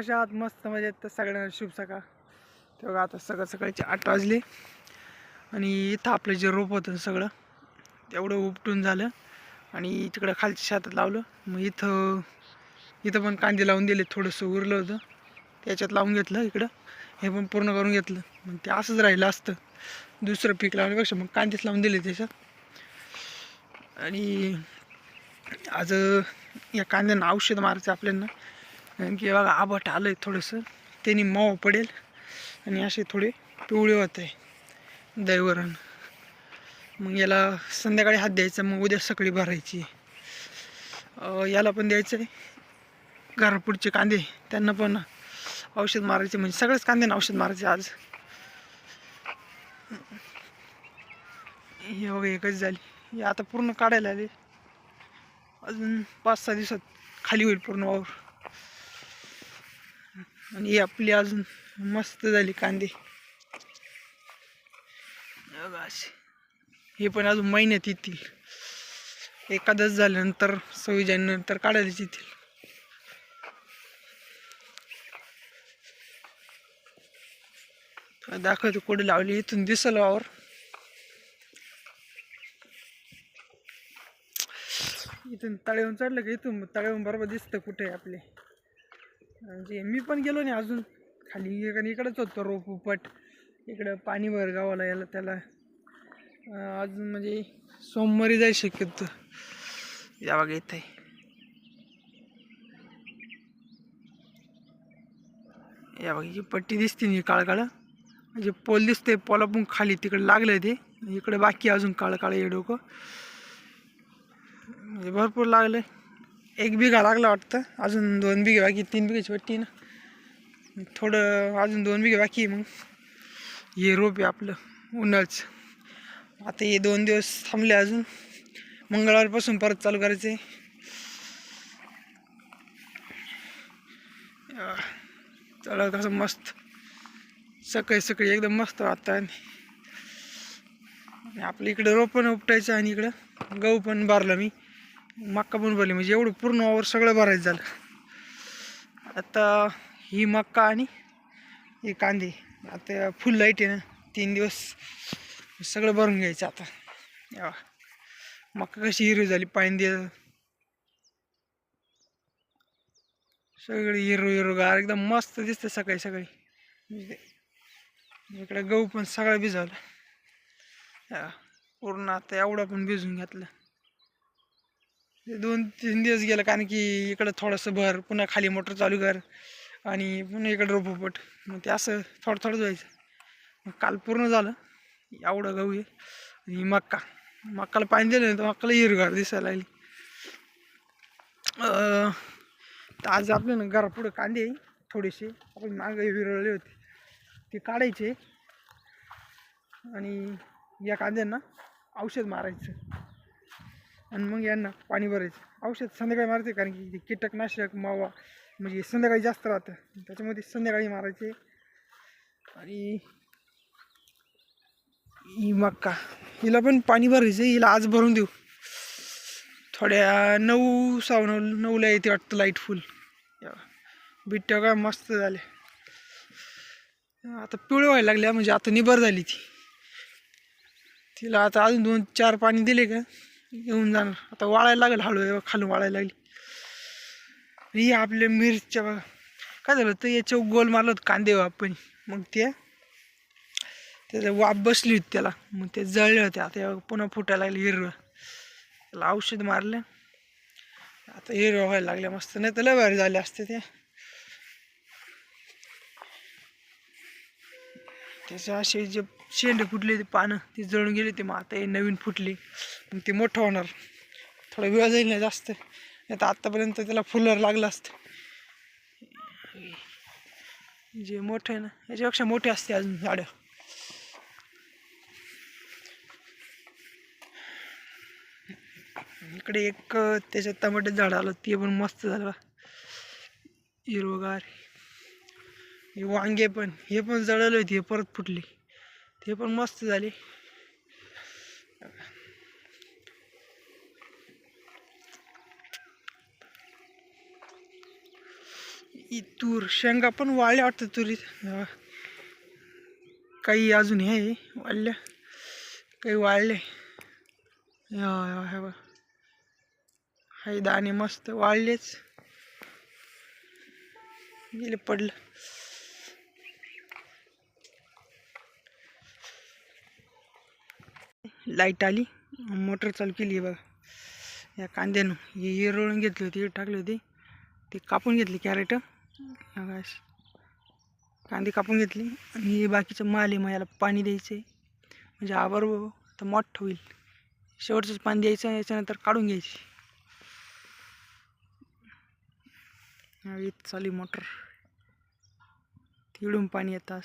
कशा आहात? मस्त मजेत. तर सगळ्यांना शुभ सकाळ. तेव्हा आता सकाळ सकाळचे आठ वाजले. आणि इथं आपलं जे रोप होतं सगळं तेवढं उपटून झालं. आणि तिकडं खालच्या शेतात लावलं. मग इथं इथं पण कांदे लावून दिले थोडंसं उरलं होतं. त्याच्यात लावून घेतलं इकडं. हे पण पूर्ण करून घेतलं. मग ते असंच राहिलं असतं. दुसरं पीक लावण्यापेक्षा मग कांदेच लावून दिले त्याच्यात. आणि आज या कांद्यांना औषध मारायचं आपल्यांना. कारण की बघा आबट आलं आहे थोडंसं. त्यांनी माव पडेल आणि असे थोडे पिवळे होत आहे दैवरण. मग याला संध्याकाळी हात द्यायचा मग उद्या सकाळी भरायची. याला पण द्यायचं आहे. घरापुढचे कांदे त्यांना पण औषध मारायचे म्हणजे सगळ्याच कांद्यांना औषध मारायचे आज. हे बघा एकच झाली. हे आता पूर्ण काढायला आले. अजून पाच सहा दिवसात खाली होईल पूर्ण वावर. आणि आपली अजून मस्त झाली कांदे. हे हे पण अजून महिन्यात येतील. एकादश झाल्यानंतर सव्वीस जानेवारी काढायलाच येतील. दाखवतो कुठे लावली इथून दिसल वावर. इथून तळेहून चढलं की? इथून तळेहून बरोबर दिसतं कुठे आपले. म्हणजे मी पण गेलो नाही अजून. खाली इकडे इकडंच होतो रोप उपट. इकडं पाणी भर गावाला याला त्याला. अजून म्हणजे सोमवारी जाय शक्यतो. या बघा येत आहे या बघा पट्टी दिसते ना काळ काळ. म्हणजे पोल दिसते पोलापून खाली तिकडे लागलं ते. इकडे बाकी अजून काळं काळं हे डोकं. म्हणजे भरपूर लागलं एक बिघा लागला वाटतं. अजून दोन बिघे बाकी तीन बिघाची पट्टी ना थोडं अजून दोन बिघे बाकी मग. हे रोप आहे आपलं उन्हाळचं. आता हे दोन दिवस थांबले अजून. मंगळवारपासून परत चालू करायचं आहे चला कसं मस्त. सकाळी सकाळी एकदम मस्त वाटतं आणि आपल्या इकडं रोप पण उपटायचं आणि इकडं गहू पण भरला मी. मक्का पण भरली. म्हणजे एवढं पूर्ण वावर सगळं भरायचं झालं. आता ही मक्का आणि हे कांदे. आता फुल लाइट आहे ना तीन दिवस सगळं भरून घ्यायचं आता. या मक्का कशी हिरवी झाली पाणी दे सगळी हिरो हिरोगार एकदम मस्त दिसते सकाळी सकाळी. इकडे गहू पण सगळं भिजवलं. हा, पूर्ण आता एवढा पण भिजून घातलं. दोन तीन दिवस गेलं कारण की इकडं थोडंसं भर पुन्हा खाली मोटर चालू कर आणि पुन्हा इकडं रोपोपट मग ते असं थोडं थोडं जायचं मग काल पूर्ण झालं. एवढं गहू आहे. आणि मक्का. मक्काला पाणी दिलं नाही तर मक्काला हिरगार दिसायला लागली. तर आज आपले ना घरापुढं कांदे आहे थोडेसे. आपण मागे विरळले होते. ते काढायचे. आणि या कांद्यांना औषध मारायचं. आणि मग यांना पाणी भरायचं. औषध संध्याकाळी मारायचं कारण की कीटकनाशक मावा म्हणजे संध्याकाळी जास्त राहतं. त्याच्यामध्ये संध्याकाळी मारायचे. आणि ही मक्का. हिला पण पाणी भरायचं. हिला आज भरून देऊ. थोड्या नऊ सहा नऊ नऊला येते वाटतं लाइट फुल बिट्ट्या काय मस्त झाले आता पिवळे व्हायला लागल्या म्हणजे आता निबर झाली ती. तिला आता अजून दोन चार पाणी दिले का? येऊन जाणार. आता वाळायला लागेल हळूहळू खालून वाळायला लागली. ही आपल्या मिरच्या बघा. काय झालं तर याच्यावर गोल मारलं होतं कांदे आपण. मग ते त्याचं वाफ बसली होती त्याला. मग ते जळले होते. आता पुन्हा फुटायला लागले हिरवं. त्याला औषध मारलं. आता हिरवं व्हायला लागल्या मस्त. नाही तर लय भारी झाले असते ते. त्याचे असे जे शेंडे फुटले ते पानं ते जळून गेले ते मग आता हे नवीन फुटली. मग ते मोठं होणार. थोडा वेळ जाईल ना जास्त. नाही तर आत्तापर्यंत त्याला फुलर लागलं असतं. जे मोठं आहे ना याच्यापेक्षा मोठे असते अजून झाडं. इकडे एक त्याच्यात टमाटे झाड आलं ते पण मस्त झालं हिरवगार. हे वांगे पण हे पण जळाले होते हे परत फुटले. ते पण मस्त झाले. ही तूर शेंगा पण वाळल्या वाटतं तुरीत. काही अजून हे आहे, वाळल्या. काही वाळले. हे हे दाणे मस्त वाळलेच. गेले पडलं. लाइट आली. मोटर चालू केली आहे बघा. या कांद्यानं. हे हिरवळून घेतली होती टाकली होती. ते कापून घेतली कॅरेट. कांदे कापून घेतली आणि हे बाकीचं माल आहे मग याला पाणी द्यायचं. आहे म्हणजे आवर हो, तर मोठं होईल. शेवटचंच पाणी द्यायचं याच्यानंतर काढून घ्यायची. चालू मोटर तिकडून पाणी येतास